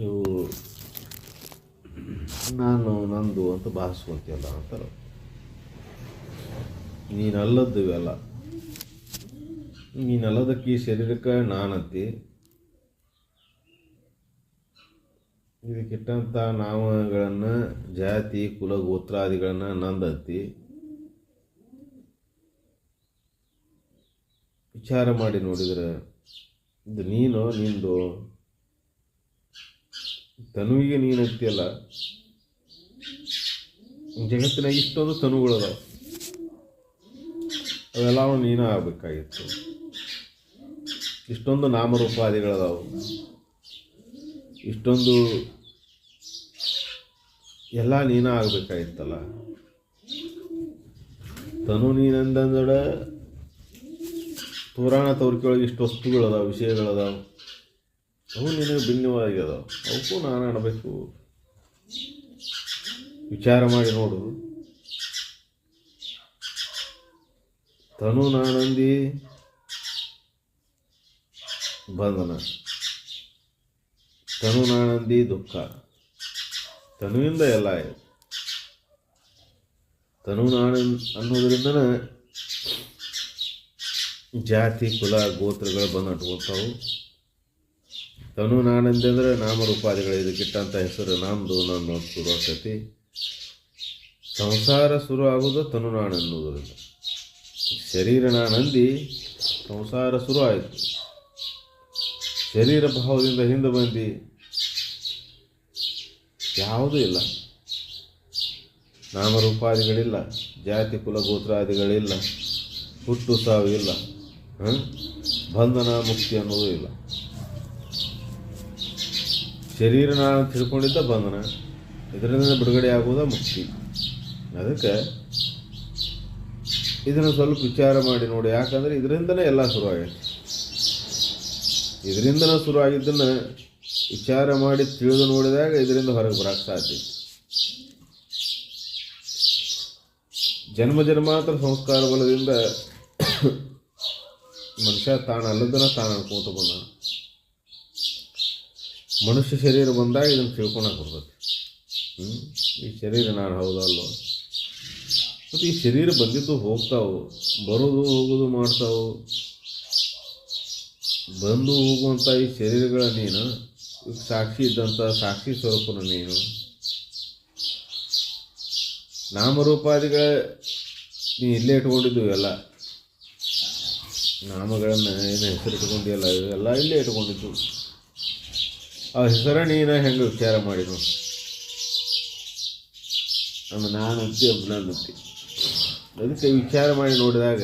ಇವು ನಾನು ನಂದು ಅಂತ ಭಾವಿಸ್ಕೊಂತೀಯಲ್ಲ ಅಂತಾರೆ ನೀನಲ್ಲದ್ದು ಇವೆಲ್ಲ ನೀನಲ್ಲದಕ್ಕೆ ಈ ಶರೀರಕ್ಕೆ ನಾನಂತಿ. ಇದಕ್ಕಿಟ್ಟಂಥ ನಾಮಗಳನ್ನು ಜಾತಿ, ಕುಲ, ಗೋತ್ರಾದಿಗಳನ್ನು ನಂದಂತಿ. ವಿಚಾರ ಮಾಡಿ ನೋಡಿದರೆ, ಇದು ನೀನು, ನಿಂದು ತನುವಿಗೆ ನೀನು ಅಂತೀಯಲ್ಲ? ಜಗತ್ತಿನಾಗ ಇಷ್ಟೊಂದು ತನುಗಳದಾವ. ಅವನು ನೀನ ಆಗಬೇಕಾಗಿತ್ತು. ಇಷ್ಟೊಂದು ನಾಮರೂಪಾದಿಗಳದಾವು. ಇಷ್ಟೊಂದು ಎಲ್ಲ ನೀನ ಆಗಬೇಕಾಗಿತ್ತಲ್ಲ. ತನು ನೀನಂದಂದಡ ಪುರಾಣ ತೋರಿಕೆಯೊಳಗೆ ಇಷ್ಟು ವಸ್ತುಗಳದಾವ ವಿಷಯಗಳದಾವ. ಅವು ನಿನಗೆ ಭಿನ್ನವಾಗಿದೆ ಅವಕ್ಕೂ ನಾನು ಆಡಬೇಕು ವಿಚಾರ ಮಾಡಿ ನೋಡು. ತನು ನಾನಂದಿ ಬಂಧನ. ತನು ನಾನಂದಿ ದುಃಖ. ತನುವಿಂದ ಎಲ್ಲ ಇದೆ ತನು ನಾನು ಅನ್ನೋದ್ರಿಂದನೇ ಜಾತಿ, ಕುಲ, ಗೋತ್ರಗಳು ಬಂದು ಅಂಟ್ಕೊತಾವು ತನು ನಾನೆಂದರೆ ನಾಮರೂಪಾದಿಗಳು ಇದಕ್ಕಿಟ್ಟಂಥ ಹೆಸರು, ನಾಮದು ನಾನು ಶುರು ಆಗ್ತೈತಿ ಸಂಸಾರ ಶುರು ಆಗುವುದು ತನು ನಾನು ಅನ್ನೋದ್ರಿಂದ ಶರೀರ ನಾನಂದಿ ಸಂಸಾರ ಶುರು ಆಯಿತು ಶರೀರ ಭಾವದಿಂದ ಹಿಂದೆ ಬಂದು ಯಾವುದೂ ಇಲ್ಲ. ನಾಮರೂಪಾದಿಗಳಿಲ್ಲ, ಜಾತಿ ಕುಲಗೋತ್ರಾದಿಗಳಿಲ್ಲ, ಹುಟ್ಟು ಸಾವು ಇಲ್ಲ? ಬಂಧನ ಮುಕ್ತಿ ಅನ್ನೋದು ಇಲ್ಲ. ಶರೀರ ನಾನು ತಿಳ್ಕೊಂಡಿದ್ದ ಬಂಧನ. ಇದರಿಂದ ಬಿಡುಗಡೆ ಆಗುವುದ ಮುಕ್ತಿ. ಅದಕ್ಕೆ ಇದನ್ನು ಸ್ವಲ್ಪ ವಿಚಾರ ಮಾಡಿ ನೋಡಿ. ಯಾಕಂದರೆ ಇದರಿಂದನೇ ಎಲ್ಲ ಶುರುವಾಗೈತೆ. ಇದರಿಂದನೇ ಶುರು ಆಗಿದ್ದನ್ನು ವಿಚಾರ ಮಾಡಿ ತಿಳಿದು ನೋಡಿದಾಗ ಇದರಿಂದ ಹೊರಗೆ ಬರಕ್ಕೆ ಸಾಧ್ಯ. ಜನ್ಮ ಜನ್ಮಾಂತರ ಸಂಸ್ಕಾರ ಬಲದಿಂದ ಮನುಷ್ಯ ತಾನು ಅಲ್ಲದನ್ನ ತಾನು ಅನ್ಕೊಂತ ಬಂದ ಮನುಷ್ಯ ಶರೀರ ಬಂದಾಗ ಇದನ್ನು ತಿಳ್ಕೊಳಕ್ಕೆ ಬರ್ತೈತಿ. ಹ್ಞೂ ಈ ಶರೀರ ನಾನು ಹೌದಲ್ಲೋ ಮತ್ತು ಈ ಶರೀರ ಬಂದಿದ್ದು ಹೋಗ್ತಾವು, ಬರೋದು ಹೋಗೋದು ಮಾಡ್ತಾವು, ಬಂದು ಹೋಗುವಂಥ ಈ ಶರೀರಗಳ ನೀನು, ಸಾಕ್ಷಿ ಇದ್ದಂಥ ಸಾಕ್ಷಿ ಸ್ವರೂಪನ ನೀನು. ನಾಮರೂಪಾದಿಗಳ ನೀ ಇಲ್ಲೇ ಇಟ್ಕೊಂಡಿದ್ದು ಎಲ್ಲ ನಾಮಗಳನ್ನು ಏನು ಹೆಸರು ಇಟ್ಕೊಂಡಿಯಲ್ಲ ಇವೆಲ್ಲ ಇಲ್ಲೇ ಇಟ್ಕೊಂಡಿದ್ದು. ಆ ಹೆಸರ ನೀನು ಹೆಂಗೆ ವಿಚಾರ ಮಾಡಿದ್ರು? ನಮ್ಮ ನಾನು ಅಂತಿ ಅಭಿನಂದತಿ. ಅದಕ್ಕೆ ವಿಚಾರ ಮಾಡಿ ನೋಡಿದಾಗ,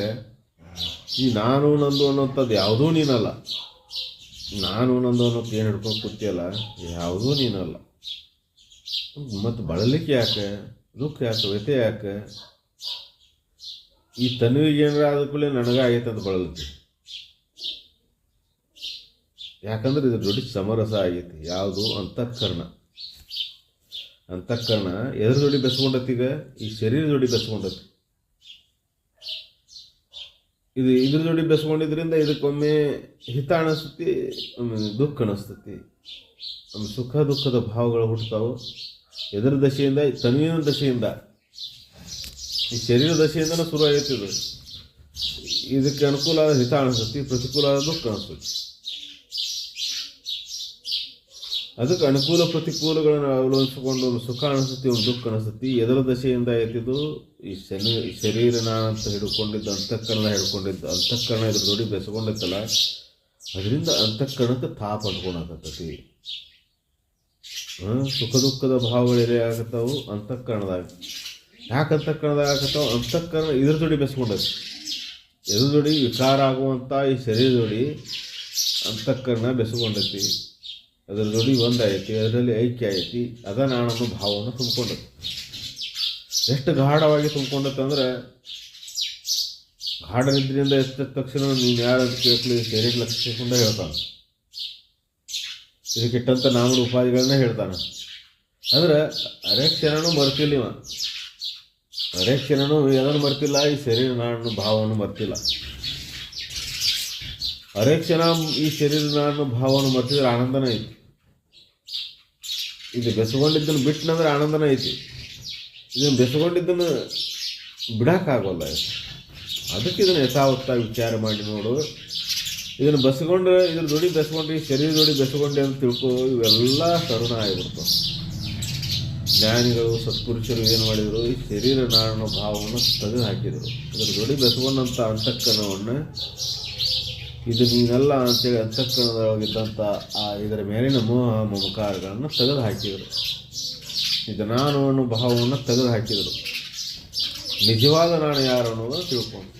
ಈ ನಾನು ನಂದು ಅನ್ನೋಂಥದ್ದು ಯಾವುದೂ ನೀನಲ್ಲ. ನಾನು ನಂದು ಅನ್ನೋದು ಏನು ಹಿಡ್ಕೊಂಡು ಕೂತಿಯಲ್ಲ, ಯಾವುದೂ ನೀನಲ್ಲ. ಮತ್ತು ಬಳಲಿಕ್ಕೆ ಯಾಕೆ? ದುಃಖ ಯಾಕೆ? ವ್ಯತೆ ಯಾಕೆ? ಈ ತನ್ವಿಗೆ ಏನಾರ ಆದ ಕೂಡಲೇ ನನಗೆ ಅದು ಬಳಲತಿ ಯಾಕಂದ್ರೆ ಇದ್ರ ಜೋಡಿ ಸಮರಸ ಆಗೈತಿ. ಯಾವುದು? ಅಂತಃಕರಣ. ಅಂತಃಕರಣ ಎದ್ರ ಜೋಡಿ ಬೆಸ್ಕೊಂಡತಿ ಈಗ? ಈ ಶರೀರ ಜೋಡಿ ಬೆಸ್ಕೊಂಡತಿ. ಇದು ಇದ್ರ ಜೋಡಿ ಬೆಸ್ಕೊಂಡಿದ್ರಿಂದ ಇದಕ್ಕೊಮ್ಮೆ ಹಿತ ಅನಿಸ್ತತಿ ದುಃಖ ಅನಿಸ್ತತಿ. ಒಂದು ಸುಖ ದುಃಖದ ಭಾವಗಳು ಹುಟ್ಟುತ್ತಾವೆ ಎದುರು ದಶೆಯಿಂದ? ತನುವಿನ ದಶೆಯಿಂದ. ಈ ಶರೀರ ದಶೆಯಿಂದನೂ ಶುರು ಆಗೈತಿ ಇದು. ಇದಕ್ಕೆ ಅನುಕೂಲ ಆದ ಹಿತ ಅನಿಸ್ತತಿ, ಪ್ರತಿಕೂಲ ಆದ ದುಃಖ ಅನಿಸ್ತತಿ. ಅದಕ್ಕೆ ಅನುಕೂಲ ಪ್ರತಿಕೂಲಗಳನ್ನು ಅವಲಂಬಿಸಿಕೊಂಡು ಒಂದು ಸುಖ ಅನಿಸುತ್ತೆ, ಒಂದು ದುಃಖ ಅನಿಸುತ್ತೆ. ಎದರ ದಶೆಯಿಂದ ಆಯ್ತಿದ್ದು ಈ ಶನಿ ಶರೀರ ಅಂತ ಹಿಡ್ಕೊಂಡಿದ್ದ ಅಂತಃಕರಣ ಹಿಡ್ಕೊಂಡಿದ್ದು, ಅಂತಃಕರಣ ಇದ್ರ ನೋಡಿ ಬೆಸ್ಕೊಂಡಿತ್ತಲ್ಲ ಅದರಿಂದ ಅಂತಃಕರಣಕ್ಕೆ ತಾಪ ಹಾಂ ಸುಖ ದುಃಖದ ಭಾವಗಳು ಆಗತ್ತವು? ಅಂತಃಕರಣದಾಗ. ಯಾಕೆ ಅಂತಃಕರಣದಾಗ ಆಗತ್ತವು? ಅಂತಃಕರಣ ಇದ್ರ ಜೋಡಿ ಬೆಸ್ಕೊಂಡೈತಿ ಎದ್ರ ಜೋಡಿ ವಿಕಾರ ಆಗುವಂಥ ಈ ಶರೀರ ಅಂತಃಕರಣ ಬೆಸ್ಕೊಂಡೈತಿ ಅದರ ಜೋಡಿ ಒಂದಾಯಿತು, ಅದರಲ್ಲಿ ಐಕ್ಯ ಐತಿ ಅದ ನಾಣನ್ನು ಭಾವವನ್ನು ತುಂಬಿಕೊಂಡದ್ದು ಎಷ್ಟು ಗಾಢವಾಗಿ ತುಂಬಿಕೊಂಡತ್ತಂದ್ರೆ ಗಾಢ ನಿದ್ರೆಯಿಂದ ಎಷ್ಟು ತಕ್ಷಣ ನೀನು ಯಾರು ಕೇಳಿ ಶರೀರ ಲಕ್ಷಿಸಿಕೊಂಡೇ ಹೇಳ್ತಾನೆ. ಇದಕ್ಕಿಟ್ಟಂಥ ನಾಮದ ಉಪಾಧಿಗಳನ್ನ ಹೇಳ್ತಾನೆ. ಅಂದ್ರೆ, ಅರೆ ಕ್ಷಣನೂ ಮರ್ತಿಲ್ಲ ಇವ. ಅರೆ ಕ್ಷಣನೂ ಎದನ್ನು ಮರ್ತಿಲ್ಲ, ಈ ಶರೀರ ನಾನು ಭಾವವನ್ನು ಮರ್ತಿಲ್ಲ. ಅರೆ ಕ್ಷಣ ಈ ಶರೀರ ನಾನು ಭಾವವನ್ನು ಮರ್ತಿದ್ರೆ ಆನಂದನೇ ಐತಿ. ಇದು ಬೆಸಗೊಂಡಿದ್ದನ್ನು ಬಿಟ್ಟನಂದ್ರೆ ಆನಂದನ ಐತಿ. ಇದನ್ನು ಬೆಸಗೊಂಡಿದ್ದನ್ನು ಬಿಡೋಕ್ಕಾಗೋಲ್ಲ. ಅದಕ್ಕೆ ಇದನ್ನು ಯಥಾವತ್ತಾಗಿ ವಿಚಾರ ಮಾಡಿ ನೋಡು ಇದನ್ನು ಬಸಗೊಂಡ್ರೆ ಇದ್ರ ದುಡಿ ಬೆಸ್ಕೊಂಡ್ರೆ ಈ ಶರೀರ ದೊಡಿ ಬೆಸ್ಕೊಂಡೆ ಅಂತ ತಿಳ್ಕೊ, ಇವೆಲ್ಲ ತರುಣ ಆಗಿಬಿಡ್ತಾವೆ. ಜ್ಞಾನಿಗಳು, ಸತ್ಪುರುಷರು ಏನು ಮಾಡಿದರು? ಈ ಶರೀರ ನಾಡಿನ ಭಾವವನ್ನು ತೆಗೆದು ಹಾಕಿದರು. ಇದ್ರ ದುಡಿ ಬೆಸ್ಕೊಂಡಂಥ ಅಂತಃಕರಣವನ್ನು ಇದು ನೀನೆಲ್ಲ ಅಂತೇಳಿ ಅಂತಃಕರಣದೊಳಗಿದ್ದಂಥ ಆ, ಇದರ ಮೇಲಿನ ಮೋಹ ಮಮಕಾರಗಳನ್ನು ತೆಗೆದು ಹಾಕಿದರು ಇದು ನಾನು ಅನ್ನೋ ಭಾವವನ್ನು ತೆಗೆದು ಹಾಕಿದರು ನಿಜವಾದ ನಾನು ಯಾರು ಅನ್ನೋದನ್ನು ತಿಳ್ಕೊಂಡು.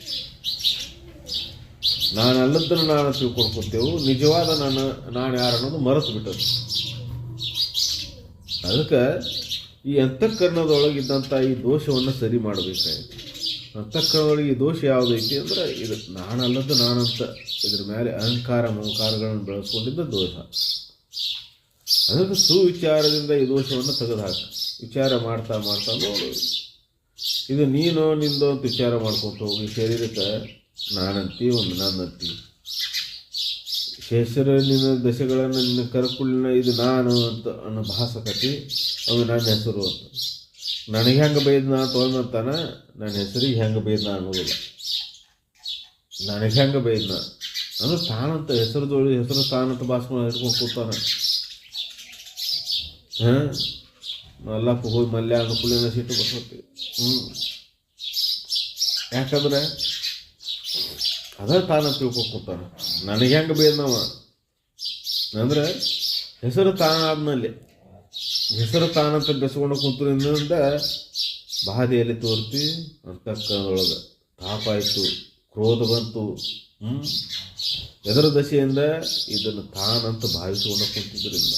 ನಾನಲ್ಲದನ್ನು ನಾನು ತಿಳ್ಕೊಂಡ್ಕೊತೇವು ನಿಜವಾದ ನಾನು ನಾನು ಯಾರು ಅನ್ನೋದು ಮರೆತು ಬಿಟ್ಟದ್ದು ಅದಕ್ಕೆ ಈ ಅಂತಃಕರಣದೊಳಗಿದ್ದಂಥ ಈ ದೋಷವನ್ನು ಸರಿ ಮಾಡಬೇಕಾಯ್ತು. ಈ ದೋಷ ಯಾವುದೈತಿ ಅಂದ್ರೆ ಇದು ನಾನಲ್ಲದ್ದು ನಾನಂತ ಇದ್ರ ಮೇಲೆ ಅಹಂಕಾರ ಮಮಕಾರಗಳನ್ನು ಬೆಳೆಸ್ಕೊಂಡಿದ್ದ ದೋಷ. ಅದಕ್ಕೆ ಸುವಿಚಾರದಿಂದ ಈ ದೋಷವನ್ನು ತೆಗೆದುಹಾಕ. ವಿಚಾರ ಮಾಡ್ತಾ ಮಾಡ್ತಾ ನೋಡು. ಇದು ನೀನು ನಿಂದು ಅಂತ ವಿಚಾರ ಮಾಡ್ಕೊತ ಹೋಗಿ. ಶರೀರಕ್ಕೆ ನಾನಂತಿ, ಒಂದು ನನ್ನಂತಿ. ನಿನ್ನ ದಶೆಗಳನ್ನು ನಿನ್ನ ಕರಕುಳಿನ ಇದು ನಾನು ಅಂತ ಅನ್ನೋ ಭಾಸ ಕಟ್ಟಿ ಅವು ನನ್ನ ಹೆಸರು ಅಂತ. ನನಗೆ ಹೆಂಗೆ ಬೈದ್ನ ಅಂತಾನ, ನನ್ನ ಹೆಸರಿಗೆ ಹೆಂಗೆ ಬೈದ್ನ ಅನ್ನೋದಿಲ್ಲ. ನನಗೆ ಹೆಂಗೆ ಬೈದ್ನ? ಅಂದ್ರೆ ತಾನಂತ ಹೆಸರುದೊಳು ಹೆಸರು ತಾನಂತ ಭಾಷಣ ಹಿಡ್ಕೊಂಡು ಕೂತಾನ. ಹಾಂ? ಮಲ್ಲಪ್ಪ ಹೋಗಿ ಮಲ್ಯ ಅನುಕೂಲ ಸಿಟ್ಟು ಬರ್ತೈತಿ ಹ್ಞೂ ಯಾಕಂದ್ರೆ ಅದ ತಾನ ತಿಳ್ಕೊಂಡು ಕೂತಾನ. ನನಗೆ ಹೆಂಗೆ ಬೇದನವ? ಅಂದ್ರೆ ಹೆಸರು ತಾನ ಆದ್ಮೇಲೆ ಹೆಸರು ತಾನಂತ ಬೆಸ್ಕೊಂಡು ಕುಂತರಿಂದ ಬಾಧೆಯಲ್ಲಿ ತೋರ್ತಿ ಅಂತಃಕರಣದೊಳಗೆ ತಾಪಾಯಿತು ಕ್ರೋಧ ಬಂತು ಹ್ಞೂ ಎದರ ದಶೆಯಿಂದ ಇದನ್ನು ತಾನಂತ ಭಾವಿಸಿಕೊಂಡು ಕುಂತಿದ್ದರಿಂದ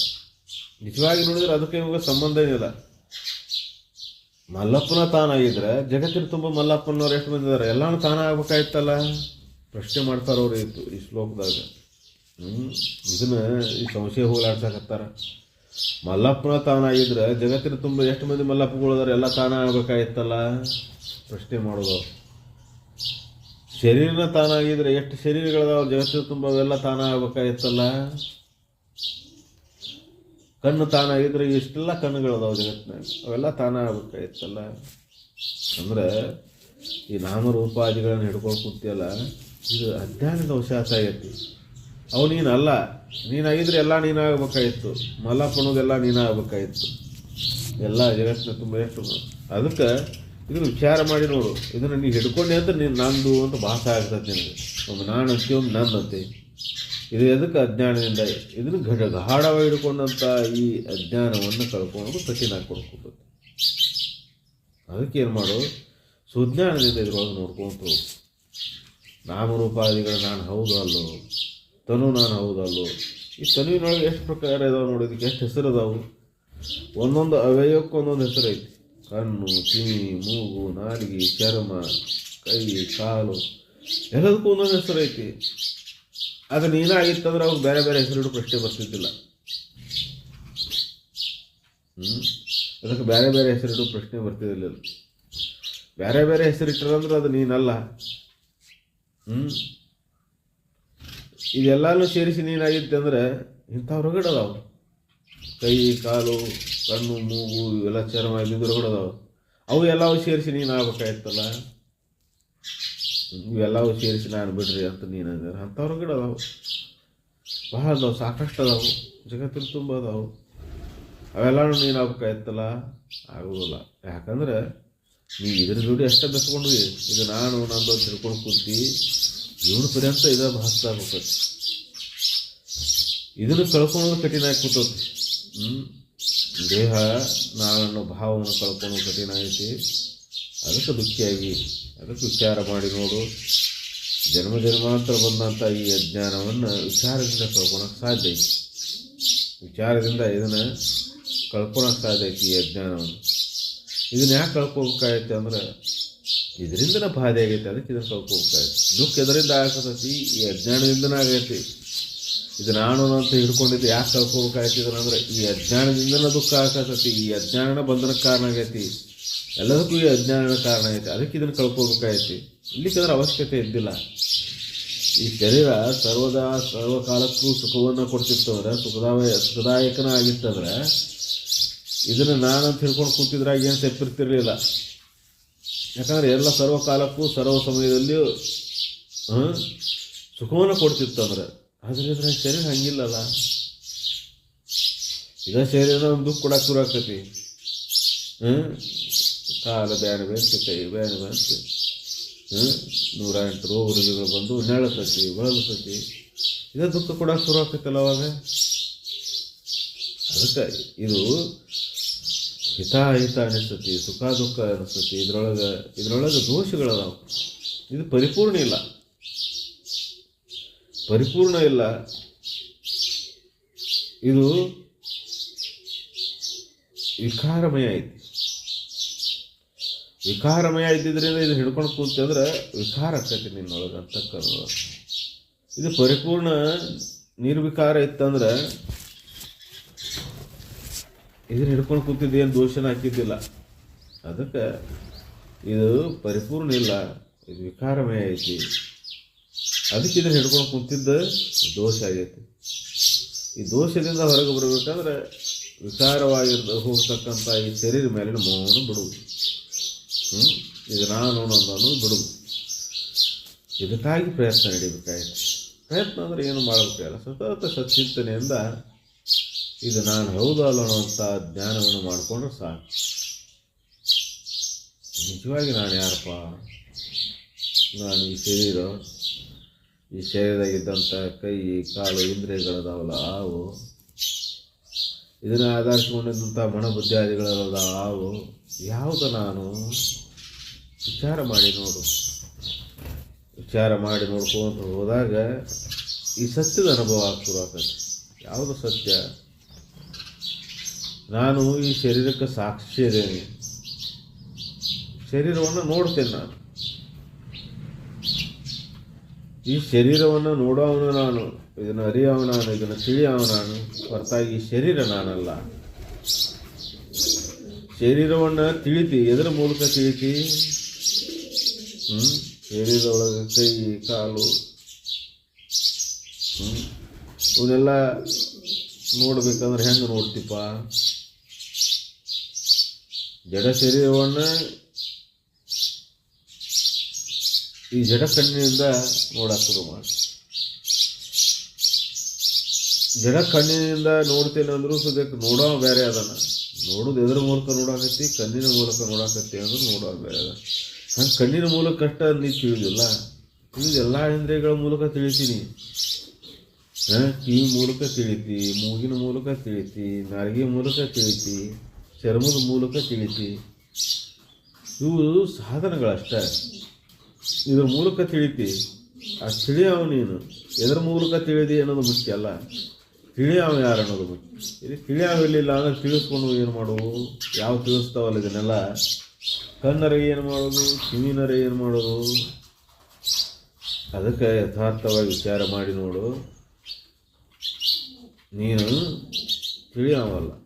ನಿಜವಾಗಿ ನೋಡಿದ್ರೆ ಅದಕ್ಕೆ ಇವಾಗ ಸಂಬಂಧ ಏನಿಲ್ಲ. ಮಲ್ಲಪ್ಪನ ತಾನಾಗಿದ್ರೆ ಜಗತ್ತಿನ ತುಂಬ ಮಲ್ಲಪ್ಪನವ್ರು ಎಷ್ಟು ಮಂದಿ ಇದ್ದಾರೆ ಎಲ್ಲಾನು ತಾನ ಆಗ್ಬೇಕಾಯ್ತಲ್ಲ? ಪ್ರಶ್ನೆ ಮಾಡ್ತಾರವ್ರು ಇತ್ತು ಈ ಶ್ಲೋಕದಾಗ. ಹ್ಞೂ ಇದನ್ನ ಈ ಸಂಶಯ ಹೋಗ್ಲಾಡ್ಸಕತ್ತಾರ. ಮಲ್ಲಪ್ಪನ ತಾನಾಗಿದ್ರೆ ಜಗತ್ತಿನ ತುಂಬ ಎಷ್ಟು ಮಂದಿ ಮಲ್ಲಪ್ಪಗಳಿದಾರೆ, ಎಲ್ಲ ತಾನ ಆಗ್ಬೇಕಾಗಿತ್ತಲ್ಲ? ಪ್ರಶ್ನೆ ಮಾಡೋದು. ಶರೀರನ ತಾನಾಗಿದ್ರೆ ಎಷ್ಟು ಶರೀರಗಳಿದಾವೆ, ಜಗತ್ತಿನ ತುಂಬ ಅವೆಲ್ಲ ತಾನ ಆಗ್ಬೇಕಾಗಿತ್ತಲ್ಲ? ಕಣ್ಣು ತಾನಾಗಿದ್ರೆ ಇಷ್ಟೆಲ್ಲ ಕಣ್ಣುಗಳಿದಾವೆ ಜಗತ್ತಿನಾಗ ಅವೆಲ್ಲ ತಾನ ಆಗ್ಬೇಕಾಗಿತ್ತಲ್ಲ? ಅಂದ್ರೆ ಈ ನಾಮರೂಪಾದಿಗಳನ್ನು ಹಿಡ್ಕೊಂಡು ಕೂತಿಯಲ್ಲ, ಇದು ಅಜ್ಞಾನದ ವಶಾಸ ಆಗೈತಿ. ಅವು ನೀನಲ್ಲ. ನೀನಾಗಿದ್ರೆ ಎಲ್ಲ ನೀನಾಗಬೇಕಾಗಿತ್ತು. ಮಲ್ಲಪ್ಪನೋದೆಲ್ಲ ನೀನಾಗಬೇಕಾಗಿತ್ತು. ಎಲ್ಲ ಜಗತ್ತಿನ ತುಂಬ ಎಷ್ಟು ಅದಕ್ಕೆ ಇದನ್ನು ವಿಚಾರ ಮಾಡಿ ನೋಡು. ಇದನ್ನು ನೀ ಹಿಡ್ಕೊಂಡೆ ಅಂದ್ರೆ ನೀನು ನಂದು ಅಂತ ಭಾಸ ಆಗ್ತದೆ ನಿನಗೆ. ಒಂದು ಒಮ್ಮೆ ಒಂದು ಅಂತೆ ಇದು ಎದಕ್ಕೆ ಅಜ್ಞಾನದಿಂದ? ಇದನ್ನು ಘಟ ಗಾಢವಾಗಿ ಹಿಡ್ಕೊಂಡಂಥ ಈ ಅಜ್ಞಾನವನ್ನು ಕಳ್ಕೊಂಡು ಕಠಿಣ ಕೊಡ್ಕೊಬೋದು ಅದಕ್ಕೆ ಏನು ಮಾಡು? ಸುಜ್ಞಾನದಿಂದ ಇದ್ರೊಳಗೆ ನೋಡ್ಕೊಂತು ನಾಮರೂಪಾದಿಗಳು ನಾನು ಹೌದು ಅಲ್ಲೋ. ತನು ನಾನು ಹೌದಲ್ಲ? ಈ ತನುವಿನೊಳಗೆ ಎಷ್ಟು ಪ್ರಕಾರ ಇದಾವೆ ನೋಡಿ, ಇದಕ್ಕೆ ಎಷ್ಟು ಹೆಸರು ಅದಾವು ಒಂದೊಂದು ಅವಯವಕ್ಕೂ ಒಂದೊಂದು ಹೆಸರು ಐತಿ. ಕಣ್ಣು ಕಿವಿ ಮೂಗು, ನಾಲಿಗೆ, ಚರ್ಮ, ಕೈ, ಕಾಲು, ಎಲ್ಲದಕ್ಕೂ ಒಂದೊಂದು ಹೆಸರು ಐತಿ. ಅದು ನೀನಾಗಿತ್ತಂದ್ರೆ ಅವ್ರು ಬೇರೆ ಬೇರೆ ಹೆಸರಿಡು ಪ್ರಶ್ನೆ ಬರ್ತಿದ್ದಿಲ್ಲ. ಹ್ಞೂ ಅದಕ್ಕೆ ಬೇರೆ ಬೇರೆ ಹೆಸರಿಡು ಪ್ರಶ್ನೆ ಬರ್ತಿದ್ದಿಲ್ಲ. ಬೇರೆ ಬೇರೆ ಹೆಸರಿಟ್ಟರಂದ್ರೆ ಅದು ನೀನಲ್ಲ. ಹ್ಞೂ ಇದೆಲ್ಲಾನು ಸೇರಿಸಿ ನೀನಾಗಿತ್ತೆ ಅಂದರೆ ಇಂಥ ಹೊರಗಡೆ ಅದಾವ. ಕೈ, ಕಾಲು, ಕಣ್ಣು, ಮೂಗು ಇವೆಲ್ಲ ಚರ್ಮ ಇದ್ದಿದ್ದು ಹೊರಗಡೆ ಅದಾವ. ಅವು ಎಲ್ಲವೂ ಸೇರಿಸಿ ನೀನು ಆಗ್ಬೇಕಾಯ್ತಲ್ಲ ಇವೆಲ್ಲವೂ ಸೇರಿಸಿ ನಾನು ಬಿಡ್ರಿ ಅಂತ ನೀನು ಅಂದ್ರೆ ಅಂಥ ಹೊರಗಡೆ ಬಹಳ ಅದಾವು, ಸಾಕಷ್ಟು ಅದಾವು. ಜಗತ್ತಿನ ತುಂಬ ಅದಾವು. ಅವೆಲ್ಲನೂ ನೀನು ಆಗ್ಬೇಕಾಯ್ತಲ್ಲ ಆಗೋದಿಲ್ಲ. ಯಾಕಂದ್ರೆ ನೀ ಇದ್ರ ಜೋಡಿ ಅಷ್ಟೇ ಬೆಸ್ಕೊಂಡ್ವಿ. ಇದು ನಾನು ನಂದು ತಿಳ್ಕೊಂಡು ಕೂತಿ ಇವನು ಪರ್ಯಂತ ಇದ ಭಾಸ್ತಾ ಹೋಗ್ತೈತಿ ಇದನ್ನು ಕಳ್ಕೊಳ್ಳೋದು ಕಠಿಣ ಆಗಿ ದೇಹ ನಾನು ಭಾವವನ್ನು ಕಳ್ಕೊಳ್ಳೋದು ಕಠಿಣ ಐತಿ ಅದಕ್ಕೆ ದುಃಖಿಯಾಗಿ, ಅದಕ್ಕೆ ವಿಚಾರ ಮಾಡಿ ನೋಡು. ಜನ್ಮ ಜನ್ಮಾಂತರ ಬಂದಂಥ ಈ ಅಜ್ಞಾನವನ್ನು ವಿಚಾರದಿಂದ ಕಳ್ಕೊಳಕ್ಕೆ ಸಾಧ್ಯ ಐತಿ. ವಿಚಾರದಿಂದ ಇದನ್ನು ಕಳ್ಕೊಳಕ್ಕೆ ಸಾಧ್ಯ ಐತಿ ಈ ಅಜ್ಞಾನವನ್ನು. ಇದನ್ನ ಯಾಕೆ ಕಳ್ಕೊಬೇಕಾಗೈತೆ ಅಂದ್ರೆ ಇದರಿಂದನೇ ಬಾಧೆ ಆಗೈತೆ, ಅದಕ್ಕೆ ಇದನ್ನು ಕಳ್ಕೊಬೇಕಾಗೈತೆ ದುಃಖ ಎದರಿಂದ ಆಗತೈತಿ ಈ ಅಜ್ಞಾನದಿಂದನೇ ಆಗೈತಿ. ಇದು ನಾನು ಅಂತ ಹಿಡ್ಕೊಂಡಿದ್ದು ಯಾಕೆ ಕಳ್ಕೊಬೇಕಾಗೈತಿ ಇದನ್ನಂದ್ರೆ ಈ ಅಜ್ಞಾನದಿಂದನೇ ದುಃಖ ಆಗತೈತಿ ಈ ಅಜ್ಞಾನನ ಬಂಧನಕ್ಕೆ ಕಾರಣ ಆಗೈತಿ. ಎಲ್ಲದಕ್ಕೂ ಈ ಅಜ್ಞಾನದ ಕಾರಣ ಐತಿ ಅದಕ್ಕೆ ಇದನ್ನು ಕಳ್ಕೊಬೇಕಾಗೈತಿ. ಇಲ್ಲಿಕ್ಕಂದ್ರೆ ಅವಶ್ಯಕತೆ ಇದ್ದಿಲ್ಲ. ಈ ಶರೀರ ಸರ್ವದಾ, ಸರ್ವಕಾಲಕ್ಕೂ ಸುಖವನ್ನು ಕೊಡ್ತಿತ್ತಂದ್ರೆ ಸುಖದಾಯ ಸುಖದಾಯಕನ ಆಗಿತ್ತಂದ್ರೆ ಇದನ್ನು ನಾನು ತಿಳ್ಕೊಂಡು ಕೂತಿದ್ರಾಗ ಏನು ತಪ್ಪಿರ್ತಿರ್ಲಿಲ್ಲ. ಯಾಕಂದ್ರೆ ಎಲ್ಲ ಸರ್ವ ಕಾಲಕ್ಕೂ ಸರ್ವ ಸಮಯದಲ್ಲಿಯೂ ಸುಖವನ್ನು ಕೊಡ್ತಿತ್ತು ಅಂದರೆ ಆದರೆ ಇದ್ರ ಶರೀರ ಹಂಗಿಲ್ಲಲ್ಲ. ಇದ ಶರೀರ ಒಂದು ದುಃಖ ಕೊಡಕ್ಕೆ ಶುರು ಆಗ್ತೈತಿ. ಹಾಂ? ಕಾಲ ಬ್ಯಾನ ಅಂತ ಕೈ ಬ್ಯಾನ ಅಂತ. ಹಾಂ? ನೂರ ಎಂಟು ರೋಗ ರುಜಿಗಳು ಬಂದು ನೆಳತತಿ ಬಳಲತತಿ. ಇದೇ ದುಃಖ ಕೊಡಕ್ಕೆ ಶುರು ಆಗ್ತೈತಲ್ಲ ಅವಾಗ? ಅದಕ್ಕೆ ಇದು ಹಿತ ಹಿತ ಅನಿಸ್ತತಿ, ಸುಖ, ದುಃಖ ಅನಿಸ್ತತಿ. ಇದ್ರೊಳಗೆ ಇದ್ರೊಳಗೆ ದೋಷಗಳದಾವ. ಇದು ಪರಿಪೂರ್ಣ ಇಲ್ಲ. ಪರಿಪೂರ್ಣ ಇಲ್ಲ. ಇದು ವಿಕಾರಮಯ ಐತಿ. ವಿಕಾರಮಯ ಇದ್ದಿದ್ರಿಂದ ಇದು ಹಿಡ್ಕೊಂಡು ಕೂತಂದ್ರೆ ವಿಕಾರ ಆಗ್ತೈತಿ ನಿನ್ನೊಳಗೆ ಅಂತಕ್ಕಂಥ ಇದು ಪರಿಪೂರ್ಣ ನಿರ್ವಿಕಾರ ಇತ್ತಂದ್ರೆ ಇದನ್ನ ಹಿಡ್ಕೊಂಡು ಕೂತಿದ್ದು, ಏನು ದೋಷನ ಹಾಕಿದ್ದಿಲ್ಲ. ಅದಕ್ಕೆ ಇದು ಪರಿಪೂರ್ಣ ಇಲ್ಲ, ಇದು ವಿಕಾರಮಯ ಐತಿ. ಅದಕ್ಕೆ ಇದನ್ನು ಹಿಡ್ಕೊಂಡು ಕೂತಿದ್ದ ದೋಷ ಆಗೈತಿ. ಈ ದೋಷದಿಂದ ಹೊರಗೆ ಬರಬೇಕಂದ್ರೆ ವಿಕಾರವಾಗಿರ್ದ ಹೋಗ್ತಕ್ಕಂಥ ಈ ಶರೀರ ಮೇಲಿನ ಮೋಹವನ್ನು ಬಿಡುವುದು. ಹ್ಞೂ ಇದು ನಾನು ಅನ್ನೋದು ಬಿಡುವುದು. ಇದಕ್ಕಾಗಿ ಪ್ರಯತ್ನ ನಡಿಬೇಕಾಯ್ತು. ಪ್ರಯತ್ನ ಅಂದರೆ ಏನು ಮಾಡಬೇಕಾಗಿಲ್ಲ ಸತತ ಸಚ್ಚಿಂತನೆಯಿಂದ ಇದು ನಾನು ಹೌದು ಅನ್ನುವಂಥ ಜ್ಞಾನವನ್ನು ಮಾಡಿಕೊಂಡ್ರೆ ಸಾಕು. ನಿಜವಾಗಿ ನಾನು ಯಾರಪ್ಪ? ನಾನು ಈ ಶರೀರ, ಈ ಶರೀರದಾಗಿದ್ದಂಥ ಕೈ, ಕಾಲು, ಇಂದ್ರಿಯಗಳದಾವಲ್ಲ ಅವು ಇದನ್ನು ಆಧರಿಸಿಕೊಂಡಿದ್ದಂಥ ಮನಬುದ್ಧಿಯಾದಿಗಳದ ಅವು ಯಾವುದು ನಾನು? ವಿಚಾರ ಮಾಡಿ ನೋಡು. ವಿಚಾರ ಮಾಡಿ ನೋಡ್ಕೊಂಡು ಹೋದಾಗ ಈ ಸತ್ಯದ ಅನುಭವ ಆಗ್ತದೆ. ಯಾವುದು ಸತ್ಯ? ನಾನು ಈ ಶರೀರಕ್ಕೆ ಸಾಕ್ಷಿ ಇದ್ದೇನೆ. ಶರೀರವನ್ನು ನೋಡ್ತೇನೆ ನಾನು. ಈ ಶರೀರವನ್ನು ನೋಡೋವನು ನಾನು, ಇದನ್ನು ಅರಿಯವ ನಾನು, ಇದನ್ನು ತಿಳಿಯವ ನಾನು, ಹೊರತಾಗಿ ಈ ಶರೀರ ನಾನಲ್ಲ. ಶರೀರವನ್ನು ತಿಳಿತಿ, ಎದರ ಮೂಲಕ ತಿಳಿತಿ? ಹ್ಞೂ ಶರೀರದೊಳಗೆ ಕೈ, ಕಾಲು ಹ್ಞೂ ಇವನ್ನೆಲ್ಲ ನೋಡ್ಬೇಕಂದ್ರೆ ಹೆಂಗೆ ನೋಡ್ತಿಪ್ಪ? ಜಡ ಶರೀರವನ್ನು ಈ ಜಡ ಕಣ್ಣಿನಿಂದ ನೋಡಕ್ಕೆ ಶುರು ಮಾಡಿ. ಜಡ ಕಣ್ಣಿನಿಂದ ನೋಡ್ತೇನೆ ಅಂದರೂ ಸದ್ಯಕ್ಕೆ ನೋಡೋ ಬೇರೆ ಅದನ್ನು. ನೋಡೋದು ಎದ್ರ ಮೂಲಕ ನೋಡಾಕತ್ತಿ, ಕಣ್ಣಿನ ಮೂಲಕ ನೋಡಾಕತ್ತಿ ಅಂದ್ರೆ ನೋಡೋ ಬೇರೆ ಅದ ನಂಗೆ ಕಣ್ಣಿನ ಮೂಲಕ ಅಷ್ಟ ನೀ ತಿಳಿದಿಲ್ಲ. ತಿಳಿದು ಎಲ್ಲ ಇಂದ್ರಿಯಗಳ ಮೂಲಕ ತಿಳಿತೀನಿ. ಹಾಂ? ಕಿವಿ ಮೂಲಕ ತಿಳಿತಿ, ಮೂಗಿನ ಮೂಲಕ ತಿಳಿತಿ ನಾಲಿಗೆ ಮೂಲಕ ತಿಳಿತಿ. ಚರ್ಮದ ಮೂಲಕ ತಿಳಿತಿ ಇವು ಸಾಧನಗಳಷ್ಟೇ. ಇದ್ರ ಮೂಲಕ ತಿಳಿತಿ. ಆ ತಿಳಿಯವ ನೀನು. ಎದ್ರ ಮೂಲಕ ತಿಳಿದಿ ಅನ್ನೋದು ಮುಖ್ಯ ಅಲ್ಲ. ತಿಳಿಯವ ಯಾರು ಅನ್ನೋದು ಮುಖ್ಯ. ಇದು ತಿಳಿಯಾವಿಲ್ಲ ಅಂದ್ರೆ ತಿಳಿಸ್ಕೊಂಡು ಏನು ಮಾಡುವು ಯಾವ ತಿಳಿಸ್ತಾವಲ್ಲ ಇದನ್ನೆಲ್ಲ? ಕಣ್ಣರ ಏನು ಮಾಡೋದು ಕಿವಿನರ ಏನು ಮಾಡೋದು ಅದಕ್ಕೆ ಯಥಾರ್ಥವಾಗಿ ವಿಚಾರ ಮಾಡಿ ನೋಡು. ನೀನು ತಿಳಿಯವಲ್ಲ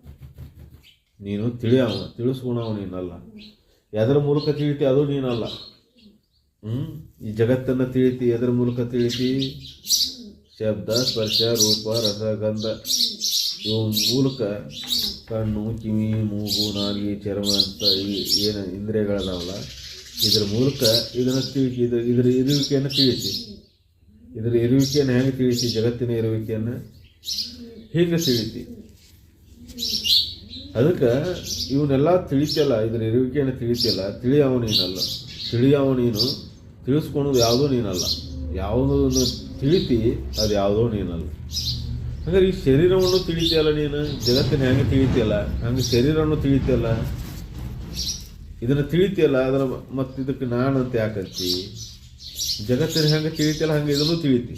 ನೀನು ತಿಳಿಯವ ತಿಳಿಸ್ಕೊಳವ ನೀನಲ್ಲ. ಎದರ ಮೂಲಕ ತಿಳಿತಿ ಅದು ನೀನಲ್ಲ. ಹ್ಞೂ ಈ ಜಗತ್ತನ್ನು ತಿಳಿತಿ, ಎದರ ಮೂಲಕ ತಿಳಿತಿ? ಶಬ್ದ, ಸ್ಪರ್ಶ, ರೂಪ, ರಸ, ಗಂಧ. ಇವು ಮೂಲಕ ಕಣ್ಣು, ಕಿವಿ, ಮೂಗು ನಾಲಿಗೆ ಚರ್ಮ, ಅಂತ ಈ ಏನು ಇಂದ್ರಿಯಗಳದಾವಲ್ಲ, ಇದ್ರ ಮೂಲಕ ಇದನ್ನು ತಿಳಿಸಿ ಇದ್ರ ಇದ್ರ ಇರುವಿಕೆಯನ್ನು ತಿಳಿಸಿ ಇದರ ಇರುವಿಕೆಯನ್ನು ಹೆಂಗೆ ತಿಳಿಸಿ ಜಗತ್ತಿನ ಇರುವಿಕೆಯನ್ನು ಹೀಗೆ ತಿಳಿತಿ? ಅದಕ್ಕೆ ಇವನ್ನೆಲ್ಲ ತಿಳಿತಿಯಲ್ಲ ಇದ್ರ ಇರುವಿಕೆಯನ್ನು ತಿಳಿತಿಯಲ್ಲ, ತಿಳಿಯವ ನೀನಲ್ಲ. ತಿಳಿಯವ ನೀನು ತಿಳಿಸ್ಕೊಳೋದು ಯಾವುದೋ ನೀನಲ್ಲ. ಯಾವುದನ್ನು ತಿಳಿತಿ, ಅದು ಯಾವುದೋ ನೀನಲ್ಲ. ಹಾಗಾದ್ರೆ ಈ ಶರೀರವನ್ನು ತಿಳಿತಿಯಲ್ಲ ನೀನು? ಜಗತ್ತಿನ ಹೆಂಗೆ ತಿಳಿತಿಯಲ್ಲ? ಹಂಗೆ ಶರೀರವನ್ನು ತಿಳಿತಿಯಲ್ಲ? ಇದನ್ನು ತಿಳಿತಿಯಲ್ಲ ಅದರ ಮತ್ತು ಇದಕ್ಕೆ ನಾನು ಅಂತ ಯಾಕಂತಿ ಜಗತ್ತಿನ ಹೆಂಗೆ ತಿಳಿತಿಯಲ್ಲ, ಹಂಗೆ ಇದನ್ನು ತಿಳಿತಿ.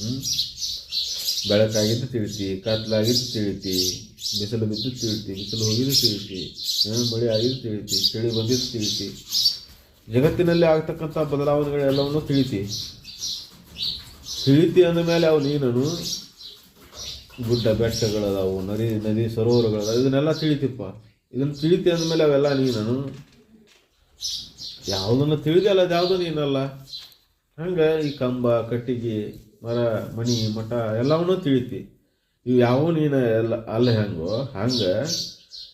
ಹ್ಞೂ ಬೆಳಕಾಗಿದ್ದು ತಿಳಿತಿ ಕತ್ಲಾಗಿದ್ದು ತಿಳಿತಿ. ಬಿಸಿಲು ಬಿದ್ದು ತಿಳಿತಿ ಬಿಸಿಲು ಹೋಗಿದ್ದು ತಿಳಿತಿ ಮಳೆ ಆಗಿದ್ದು ತಿಳಿತಿ ಚಳಿ ಬಂದಿದ್ದು ತಿಳಿತಿ ಜಗತ್ತಿನಲ್ಲಿ ಆಗ್ತಕ್ಕಂಥ ಬದಲಾವಣೆಗಳೆಲ್ಲವನ್ನು ತಿಳಿತಿ. ತಿಳಿತಿ ಅಂದ ಮೇಲೆ ಅವು ನೀನನು ಗುಡ್ಡ ಬೆಟ್ಟಗಳದಾವು, ನದಿ ನದಿ ಸರೋವರಗಳದಾವು, ಇದನ್ನೆಲ್ಲ ತಿಳಿತಿಪ್ಪ. ಇದನ್ನು ತಿಳಿತಿ ಅಂದಮೇಲೆ ಅವೆಲ್ಲ ನೀನನು ಯಾವುದನ್ನು ತಿಳಿದಲ್ಲ ಅದು ಯಾವುದೂ ನೀನಲ್ಲ. ಹಂಗೆ ಈ ಕಂಬ, ಕಟ್ಟಿಗೆ, ಮರ, ಮಣಿ, ಮಠ ಎಲ್ಲವನ್ನೂ ತಿಳಿತಿ. ಇವು ಯಾವ ನೀನು ಎಲ್ಲ, ಅಲ್ಲ ಹೆಂಗೋ, ಹಂಗೆ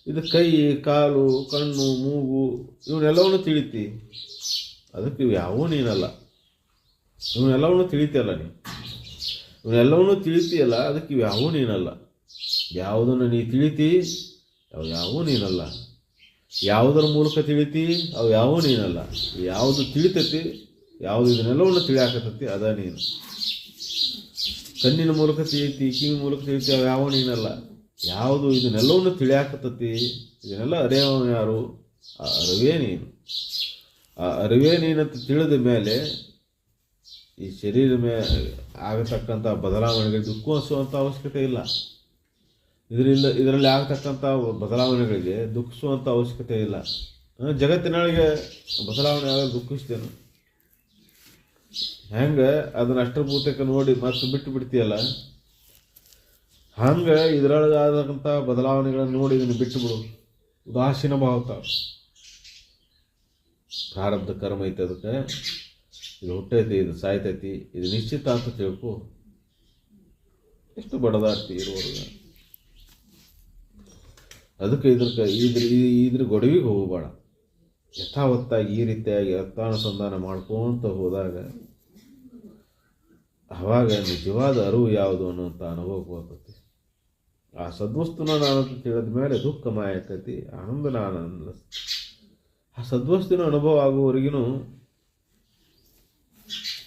ಇದು ಕೈ, ಕಾಲು, ಕಣ್ಣು, ಮೂಗು, ಇವನ್ನೆಲ್ಲವನ್ನು ತಿಳಿತಿ. ಅದಕ್ಕೆ ಇವು ಯಾವೂ ನೀನಲ್ಲ. ಇವನ್ನೆಲ್ಲವನ್ನು ತಿಳಿತಿಯಲ್ಲ ನೀ ಇವನ್ನೆಲ್ಲವನ್ನು ತಿಳಿತಿಯಲ್ಲ, ಅದಕ್ಕೆ ಇವು ಯಾವೂ ನೀನಲ್ಲ. ಯಾವುದನ್ನು ನೀ ತಿಳಿತಿ, ಅವು ಯಾವೂ ನೀನಲ್ಲ. ಯಾವುದರ ಮೂಲಕ ತಿಳಿತಿ, ಅವು ಯಾವೂ ನೀನಲ್ಲ. ಯಾವುದು ತಿಳಿತೈತಿ, ಯಾವುದು ಇದನ್ನೆಲ್ಲವನ್ನು ತಿಳಿಯಾಕತ್ತೈತಿ ಅದ ನೀನು. ಕಣ್ಣಿನ ಮೂಲಕ ತಿಳಿತಿ ಕಿವಿ ಮೂಲಕ ಅವು ಯಾವ ನೀನಲ್ಲ ಯಾವುದು ಇದನ್ನೆಲ್ಲವನ್ನು ತಿಳಿಯಾಕತ್ತತಿ, ಇದನ್ನೆಲ್ಲ ಅರಿಯವ ಯಾರು? ಆ ಅರಿವೇ ನೀನು. ಆ ಅರಿವೇ ನೀನಂತ ತಿಳಿದ ಮೇಲೆ ಈ ಶರೀರ ಮೇ ಆಗತಕ್ಕಂಥ ಬದಲಾವಣೆಗಳಿಗೆ ದುಃಖ ಅನಿಸುವಂಥ ಅವಶ್ಯಕತೆ ಇಲ್ಲ. ಇದರಿಂದ, ಇದರಲ್ಲಿ ಆಗತಕ್ಕಂಥ ಬದಲಾವಣೆಗಳಿಗೆ ದುಃಖಿಸುವಂಥ ಅವಶ್ಯಕತೆ ಇಲ್ಲ. ಜಗತ್ತಿನೊಳಗೆ ಬದಲಾವಣೆ ಆಗ ದುಃಖಿಸ್ತೇನೆ ಹೆಂಗೆ? ಅದನ್ನ ಅಷ್ಟಭೂತಕ್ಕೆ ನೋಡಿ ಮತ್ತೆ ಬಿಟ್ಟು ಬಿಡ್ತೀಯಲ್ಲ? ಹಂಗೆ ಇದರೊಳಗೆ ಬದಲಾವಣೆಗಳನ್ನು ನೋಡಿ ಇದನ್ನು ಬಿಟ್ಟು ಬಿಡು. ಉದಾಸೀನ ಭಾವತ. ಪ್ರಾರಬ್ಧ ಕರ್ಮ ಐತೆ ಅದಕ್ಕೆ. ಇದು ಹುಟ್ಟೈತಿ, ಇದು ಸಾಯ್ತೈತಿ, ಇದು ನಿಶ್ಚಿತ ಅಂತ ತಿಳ್ಕೊ. ಎಷ್ಟು ಬಡದಾಡ್ತಿ ಇರುವವರೆಗೆ ಅದಕ್ಕೆ ಇದ್ರ ಇದ್ರ ಇದ್ರ ಗೊಡವಿಗೆ ಹೋಗಬೇಡ. ಯಥಾವತ್ತಾಗಿ ಈ ರೀತಿಯಾಗಿ ಅರ್ಥಾನುಸಂಧಾನ ಮಾಡ್ಕೊಂತ ಹೋದಾಗ ಅವಾಗ ನಿಜವಾದ ಅರಿವು ಯಾವುದು ಅನ್ನುವಂಥ ಅನುಭವ ಬರ್ತೈತಿ ಆ ಸದ್ವಸ್ತುನ ನಾನು ತಿಳಿದ ಮೇಲೆ ದುಃಖ ಮಾಯಕತಿ, ಆನಂದ ನಾನು. ಆ ಸದ್ವಸ್ತುನ ಅನುಭವ ಆಗುವವರೆಗೂ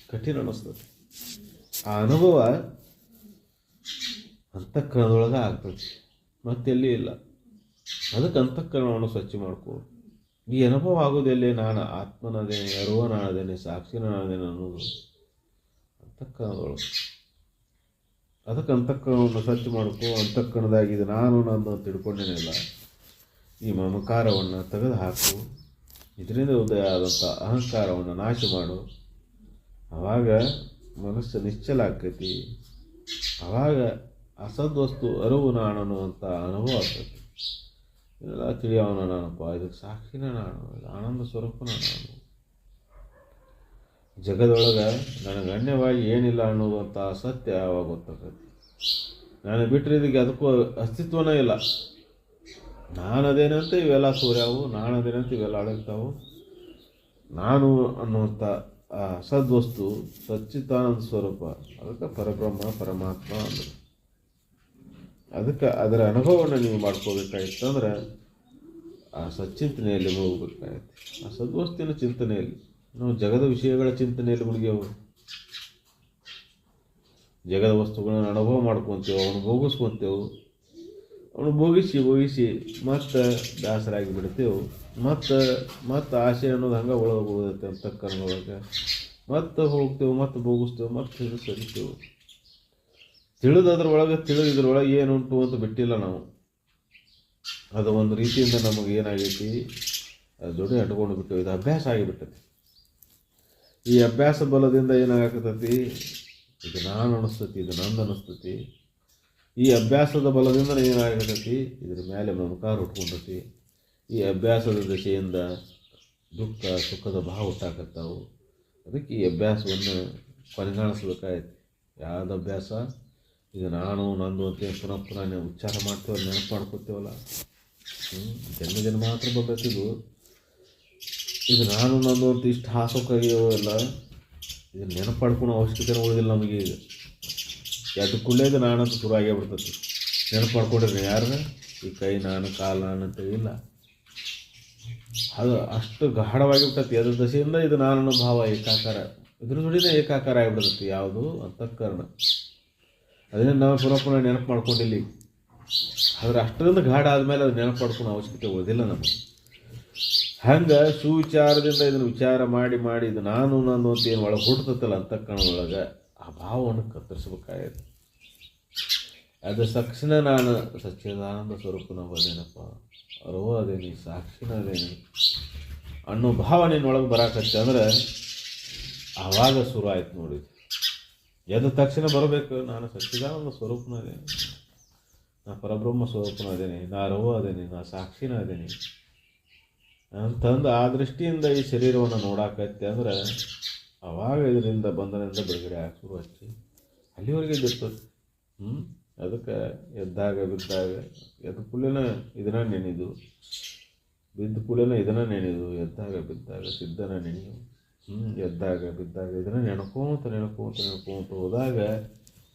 ಕಠಿಣ ಅನ್ನಿಸ್ತದೆ. ಆ ಅನುಭವ ಅಂತಃಕರಣದೊಳಗೆ ಆಗ್ತದೆ. ಮತ್ತೆಲ್ಲಿ ಇಲ್ಲ. ಅದಕ್ಕೆ ಅಂತಃಕರಣವನ್ನು ಸ್ವಚ್ಛ ಮಾಡ್ಕೋ ಈ ಅನುಭವ ಆಗೋದಲ್ಲಿ ನಾನು ಆತ್ಮನಾದೇನೆ ಅರುವನಾದೇನೆ ಸಾಕ್ಷಿನಾದೇನೆ ಅನ್ನೋದು ಅಂತಃಕರಣದೊಳಗೆ ಅದಕ್ಕೆ ಅಂತಃಕರಣವನ್ನು ಸ್ವಚ್ಛ ಮಾಡ್ಕೋ ಇದು ನಾನು ಅಂತ ತಿಳ್ಕೊಂಡೇನಿಲ್ಲ ಈ ಮಮಕಾರವನ್ನು ತೆಗೆದು ಹಾಕು ಇದರಿಂದ ಉದಯ ಆದಂಥ ಅಹಂಕಾರವನ್ನು ನಾಶ ಮಾಡು. ಆವಾಗ ಮನಸ್ಸು ನಿಶ್ಚಲ ಆಕೈತಿ. ಆವಾಗ ಅಸದ್ವಸ್ತು ಅರಿವು ನಾನು ಅನ್ನುವಂಥ ಅನುಭವ ಆಗ್ತೈತಿ ಇದೆಲ್ಲ ತಿಳಿಯವನ ನಾನಪ್ಪ. ಇದಕ್ಕೆ ಸಾಕ್ಷಿನ ನಾನು. ಆನಂದ ಸ್ವರೂಪನ ನಾನು. ಜಗದೊಳಗೆ ನನಗೆ ಅನ್ಯವಾಗಿ ಏನಿಲ್ಲ ಅನ್ನುವಂಥ ಸತ್ಯ ಯಾವಾಗ ಗೊತ್ತಾಗತ್ತೆ ನಾನು ಬಿಟ್ಟರೆ ಇದಕ್ಕೆ ಅದಕ್ಕೂ ಅಸ್ತಿತ್ವನೇ ಇಲ್ಲ. ನಾನದೇನಂತೆ ಇವೆಲ್ಲ ಸೂರ್ಯವು? ನಾನದೇನಂತೆ ಇವೆಲ್ಲ ಅಡಗ್ತಾವು ನಾನು ಅನ್ನುವಂಥ ಸದ್ವಸ್ತು ಸಚ್ಚಿತಾನಂದ ಸ್ವರೂಪ. ಅದಕ್ಕೆ ಪರಬ್ರಹ್ಮ, ಪರಮಾತ್ಮ ಅಂದರು. ಅದಕ್ಕೆ ಅದರ ಅನುಭವವನ್ನು ನೀವು ಮಾಡ್ಕೋಬೇಕಾಗಿತ್ತಂದ್ರೆ ಆ ಸಚ್ಚಿಂತನೆಯಲ್ಲಿ ಮುಳುಗಬೇಕಾಗತ್ತೆ ಆ ಸದ್ವಸ್ತಿನ ಚಿಂತನೆಯಲ್ಲಿ, ನಾವು ಜಗದ ವಿಷಯಗಳ ಚಿಂತನೆಯಲ್ಲಿ ಮುಳುಗ್ಯವು. ಜಗದ ವಸ್ತುಗಳನ್ನು ಅನುಭವ ಮಾಡ್ಕೊತೇವೆ, ಅವನು ಭೋಗಿಸ್ಕೊತೇವೆ. ಅವನು ಭೋಗಿಸಿ ಭೋಗಿಸಿ ಮತ್ತೆ ದಾಸರಾಗಿ ಬಿಡ್ತೇವೆ. ಮತ್ತು, ಮತ್ತೆ ಆಸೆ ಅನ್ನೋದು ಹಂಗೆ ಒಳಗೆ ಹೋಗುತ್ತೆ ಅಂತ ಕರ್ನೊಳಗೆ ಮತ್ತೆ ಹೋಗ್ತೇವೆ, ಮತ್ತೆ ಭೋಗಿಸ್ತೇವೆ, ಮತ್ತೆ ಸರಿತೇವೆ. ತಿಳಿದದ್ರೊಳಗೆ ತಿಳಿದಿದ್ರೊಳಗೆ ಏನುಂಟು ಅಂತ ಬಿಟ್ಟಿಲ್ಲ ನಾವು. ಅದು ಒಂದು ರೀತಿಯಿಂದ ನಮಗೆ ಏನಾಗೈತಿ ಜೋಡಿ ಅಟ್ಕೊಂಡು ಬಿಟ್ಟು ಇದು ಅಭ್ಯಾಸ ಆಗಿಬಿಟ್ಟತಿ ಈ ಅಭ್ಯಾಸ ಬಲದಿಂದ ಏನಾಗತೈತಿ ಇದು ನಾನು ಅನಿಸ್ತತಿ, ಇದು ನಂದು ಅನಿಸ್ತತಿ. ಈ ಅಭ್ಯಾಸದ ಬಲದಿಂದ ಏನಾಗತೈತಿ ಇದ್ರ ಮೇಲೆ ಮಮಕಾರ ಉಟ್ಕೊಂಡೈತಿ. ಈ ಅಭ್ಯಾಸದ ದಶೆಯಿಂದ ದುಃಖ, ಸುಖದ ಭಾವ ಹುಟ್ಟಾಕತ್ತಾವು. ಅದಕ್ಕೆ ಈ ಅಭ್ಯಾಸವನ್ನು ಕೊನೆಗಾಣಿಸ್ಬೇಕಾಯ್ತು ಯಾವ್ದು ಅಭ್ಯಾಸ? ಇದು ನಾನು, ನಂದು ಅಂತ ಪುನಃ ಉಚ್ಚಾರ ಮಾಡ್ತೇವೆ ನೆನಪು ಮಾಡ್ಕೊತೇವಲ್ಲ? ಜನ್ಮ ಜನ್ಮ ಮಾತ್ರ ಬರ್ಬೇಕಿದು ಇದು. ನಾನು, ನಂದು ಅಂತ ಇಷ್ಟು ಹಾಸೋಕ್ಕಾಗ್ಯಾವ ಎಲ್ಲ ಇದು ನೆನಪು ಮಾಡ್ಕೊಳೋ ಅವಶ್ಯಕತೆ ಉಳಿದಿಲ್ಲ ನಮಗೆ ಈಗ. ಎದ್ದು ಕೂಡಲೇ ಇದು ಅಂತ ಶುರು ಆಗೇ ಬಿಡ್ತೈತಿ. ನೆನಪು ಮಾಡ್ಕೊಂಡ್ರೆ ಯಾರು ಈ ಕೈ ನಾನು, ಕಾಲು ನಾನು ಅಂತ ಇಲ್ಲ. ಅದು ಅಷ್ಟು ಗಾಢವಾಗಿ ಬಿಟ್ಟೈತಿ ಅದ್ರ ದಶೆಯಿಂದ ಇದು ನಾನು ಭಾವ ಏಕಾಕಾರ, ಇದ್ರ ಜೋಡಿನೇ ಏಕಾಕಾರ ಆಗಿಬಿಡ್ತೈತಿ ಯಾವುದು ಅಂತಃಕರಣ ಅದನ್ನೇ ನಾವು ಪುನಃ ನೆನಪು ಮಾಡ್ಕೊಂಡಿಲ್ಲ. ಆದರೆ ಅಷ್ಟರಿಂದ ಗಾಢ ಆದಮೇಲೆ ಅದು ನೆನಪು ಮಾಡ್ಕೊಳೋ ಅವಶ್ಯಕತೆ ಓದಿಲ್ಲ ನಮಗೆ. ಹಂಗೆ ಸುವಿಚಾರದಿಂದ ಇದನ್ನು ವಿಚಾರ ಮಾಡಿ ಮಾಡಿ ಇದು ನಾನು ನಾನು ಅಂತ ಏನು ಒಳಗೆ ಅಂತ ಕಣೊಳಗೆ ಆ ಭಾವವನ್ನು ಕತ್ತರಿಸ್ಬೇಕಾಗೈತೆ ಅದು ತಕ್ಷಣ ನಾನು ಸಚ್ಚಿದಾನಂದ ಸ್ವರೂಪನ ಅದೇನಪ್ಪ ಅರೋ ಅದೇನಿ ಸಾಕ್ಷಿನ ಅದೇನಿ ಅನ್ನೋ ಭಾವ ನಿನ್ನೊಳಗೆ ಬರಾಕತ್ತೆ ಅಂದ್ರೆ ಆವಾಗ ಶುರು ಆಯ್ತು ಎದ್ದ ತಕ್ಷಣ ಬರಬೇಕು. ನಾನು ಸಚ್ಚಿದಾನಂದ ಸ್ವರೂಪನ ಅದೇನಿ ನಾ ಪರಬ್ರಹ್ಮ ಸ್ವರೂಪನ ಅದೇನಿ ನಾ ರವ ಅದೇನಿ ನಾ ಸಾಕ್ಷಿನ ಅದೇನಿ ಅಂತಂದು ಆ ದೃಷ್ಟಿಯಿಂದ ಈ ಶರೀರವನ್ನು ನೋಡಾಕತ್ತೆ ಅಂದ್ರೆ ಅವಾಗ ಇದರಿಂದ ಬಂಧನದಿಂದ ಬಿಡುಗಡೆ ಆಗಿ ಶುರು ಹಚ್ಚಿ ಅಲ್ಲಿವರೆಗೆ ಇದ್ದಿತ್ತು ಹ್ಞೂ ಅದಕ್ಕೆ ಎದ್ದಾಗ, ಬಿದ್ದಾಗ, ಎದ್ದ ಕೂಡಲೇನ ಇದನ್ನ ನೆನೆದು, ಬಿದ್ದ ಕೂಡಲೇನ ಇದನ್ನ ನೆನೆದು, ಎದ್ದಾಗ, ಬಿದ್ದಾಗ, ಸಿದ್ಧನ ನೆನೆಯು. ಎದ್ದಾಗ, ಬಿದ್ದಾಗ ಇದನ್ನು ನೆನ್ಕೋತ ನೆನ್ಕೋತ ನೆನ್ಕೋತ ಹೋದಾಗ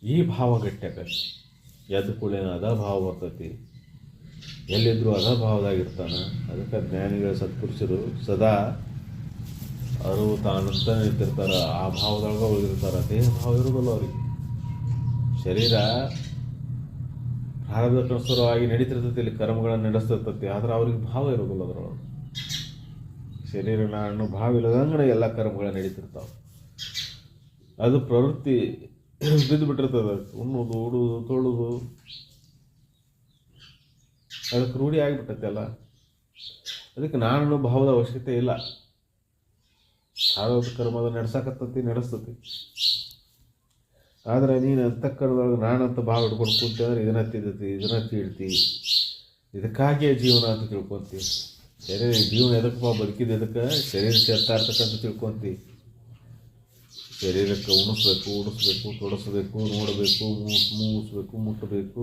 ಈ ಭಾವ ಗಟ್ಟಿಯಾಕತಿ ಎದ್ದ ಕೂಡಲೇನ ಅದ ಭಾವ ಬರ್ತೈತಿ. ಎಲ್ಲಿದ್ದರೂ ಅದ ಭಾವದಾಗಿರ್ತಾನೆ ಅದಕ್ಕೆ ಜ್ಞಾನಿಗಳ, ಸತ್ಪುರುಷರು ಸದಾ ಅವರು ತಾನಂತ ಇರ್ತಿರ್ತಾರೆ. ಆ ಭಾವದೊಳಗೆ ಉಳಿದಿರ್ತಾರ ದೇಹ ಭಾವ ಇರೋದಿಲ್ಲ ಅವ್ರಿಗೆ. ಶರೀರ ಪ್ರಾರಬ್ಧಕ್ಕನುಸಾರವಾಗಿ ನಡೀತಿರ್ತೈತಿ, ಇಲ್ಲಿ ಕರ್ಮಗಳನ್ನು ನಡೆಸ್ತಿರ್ತೈತಿ. ಆದರೆ ಅವ್ರಿಗೆ ಭಾವ ಇರೋದಿಲ್ಲ ಅದರೊಳಗೆ. ಶರೀರ ನಾನು ಭಾವ ಇಲ್ಲದಂಗನೆ ಎಲ್ಲ ಕರ್ಮಗಳು ನಡೀತಿರ್ತಾವೆ. ಅದು ಪ್ರವೃತ್ತಿ ಬಿದ್ದು ಬಿಟ್ಟಿರ್ತದೆ ಉಣ್ಣೋದು ಉಡುವುದು, ತೊಳೋದು. ಅದಕ್ಕೆ ರೂಢಿ ಆಗಿಬಿಟ್ಟೈತೆ ಅಲ್ಲ ಅದಕ್ಕೆ ನಾನು ಭಾವದ ಅವಶ್ಯಕತೆ ಇಲ್ಲ. ಆರೋಗ್ಯ ಕರ್ಮದ ನಡೆಸಕತ್ತತಿ, ನಡೆಸ್ತತಿ. ಆದರೆ ನೀನು ಅಂತಃಕರಣದೊಳಗೆ ನಾನಂತ ಭಾವ ಇಟ್ಕೊಂಡು ಕೂತಂದ್ರೆ ಇದನ್ನ ತಿದ್ದತಿ ಇದನ್ನ ತೀಡ್ತಿ. ಇದಕ್ಕಾಗಿಯೇ ಜೀವನ ಅಂತ ತಿಳ್ಕೊಂತಿ ಶರೀರ, ಜೀವನ ಎದಕ್ಕಪ್ಪ ಬದುಕಿದ ಎದಕ್ಕೆ? ಶರೀರಕ್ಕೆ ಎತ್ತ ಇರ್ತಕ್ಕಂತ ತಿಳ್ಕೊಂತಿ. ಶರೀರಕ್ಕೆ ಉಣಿಸ್ಬೇಕು ಉಣಿಸ್ಬೇಕು, ತೊಡಸ್ಬೇಕು, ನೋಡಬೇಕು ಮೂಗಿಸ್ಬೇಕು ಮುಟ್ಟಬೇಕು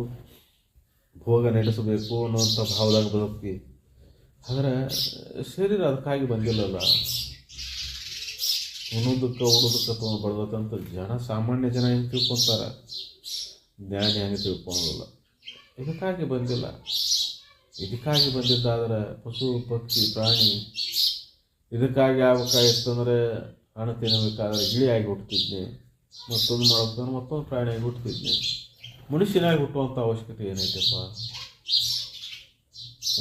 ಭೋಗ ನಡೆಸಬೇಕು ಅನ್ನೋಂಥ ಭಾವದಾಗ ಬದುಕ್ತಿ. ಆದರೆ ಶರೀರ ಅದಕ್ಕಾಗಿ ಬಂದಿಲ್ಲಲ್ಲ. ಉಣ್ಣೋದಕ್ಕೆ ಉಡೋದಕ್ಕೆ ತೊಗೊಂಡು ಬರ್ಬೇಕಂತ ಜನ, ಸಾಮಾನ್ಯ ಜನ ಹೆಂಗೆ ತಿಳ್ಕೊತಾರೆ? ಜ್ಞಾನಿ ಹೆಂಗೆ ತಿಳ್ಕೊಳಲ್ಲ ಇದಕ್ಕಾಗಿ ಬಂದಿಲ್ಲ. ಇದಕ್ಕಾಗಿ ಬಂದಿದ್ದಾದರೆ ಪಶು, ಪಕ್ಷಿ, ಪ್ರಾಣಿ, ಇದಕ್ಕಾಗಿ ಆಗ್ಬೇಕಾಗಿತ್ತಂದರೆ ಹಣ ತಿನ್ನಬೇಕಾದ್ರೆ ಗಿಳಿಯಾಗಿ ಹುಟ್ಟುತ್ತಿದ್ದೆ ಮತ್ತೊಂದು ಮಾಡ್ಬೇಕಂದ್ರೆ ಮತ್ತೊಂದು ಪ್ರಾಣಿಯಾಗಿ ಹುಟ್ಟುತ್ತಿದ್ದೆ ಮನುಷ್ಯನಾಗಿ ಹುಟ್ಟುವಂಥ ಅವಶ್ಯಕತೆ ಏನೈತೆಪ್ಪ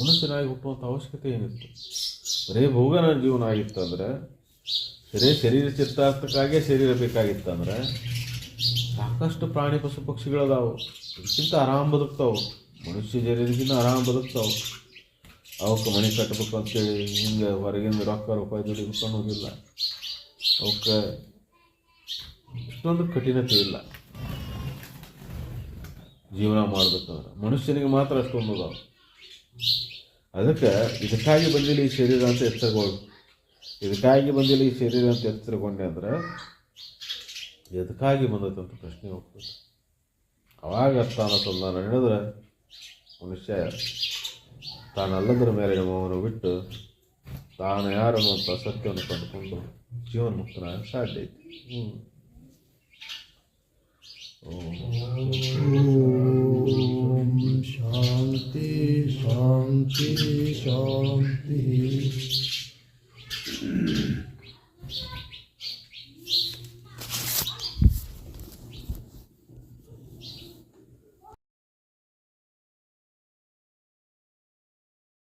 ಮನುಷ್ಯನಾಗಿ ಹುಟ್ಟುವಂಥ ಅವಶ್ಯಕತೆ ಏನಿತ್ತು? ಬರೀ ಭೋಗನ ಜೀವನ ಆಗಿತ್ತಂದ್ರೆ ಬರೀ ಶರೀರ ಚಿತ್ತಾರ್ಥಕ್ಕಾಗೇ ಶರೀರ ಬೇಕಾಗಿತ್ತಂದ್ರೆ ಸಾಕಷ್ಟು ಪ್ರಾಣಿ ಪಶು ಪಕ್ಷಿಗಳದಾವು. ಇದಕ್ಕಿಂತ ಆರಾಮ ಬದುಕ್ತಾವು ಮನುಷ್ಯ ಜರಿಗಿನ್ನ ಆರಾಮ ಬದುಕ್ತಾವ ಅವಕ್ಕೆ ಮನೆ ಕಟ್ಟಬೇಕು ಅಂತೇಳಿ ಹಿಂಗೆ ಹೊರಗಿಂದ ರೊಕ್ಕ ರೂಪಾಯಿ ಅನ್ನೋದಿಲ್ಲ. ಅವಕ್ಕೆ ಇಷ್ಟೊಂದು ಕಠಿಣತೆ ಇಲ್ಲ. ಜೀವನ ಮಾಡಬೇಕಂದ್ರೆ ಮನುಷ್ಯನಿಗೆ ಮಾತ್ರ ಅಷ್ಟೊಂದು ಅದಾವೆ. ಅದಕ್ಕೆ ಇದಕ್ಕಾಗಿ ಬಂದಿಲ್ಲ ಈ ಶರೀರ ಅಂತ ಎತ್ತಗೊಂಡು ಇದಕ್ಕಾಗಿ ಬಂದಿಲ್ಲ ಈ ಶರೀರ ಅಂತ ಎಚ್ಚರಗೊಂಡೆ ಅಂದ್ರೆ ಎದಕ್ಕಾಗಿ ಬಂದೈತೆ ಅಂತ ಪ್ರಶ್ನೆ ಹೋಗ್ತದೆ. ಅವಾಗ ಸ್ಥಾನ ಸಂಧಾನ ನಡೆದ್ರೆ ಮನುಷ್ಯ ತಾನಲ್ಲದರ ಮೇಲೆ ಮೌನ ಬಿಟ್ಟು ತಾನು ಯಾರು ಮತ್ತು ಸತ್ಯವನ್ನು ಕಂಡುಕೊಂಡು ಜೀವನ್ಮುಕ್ತನಾಗ ಸಾಧ್ಯ ಐತಿ. ಶಾಂತಿ ಶಾಂತಿ ಶಾಂತಿ.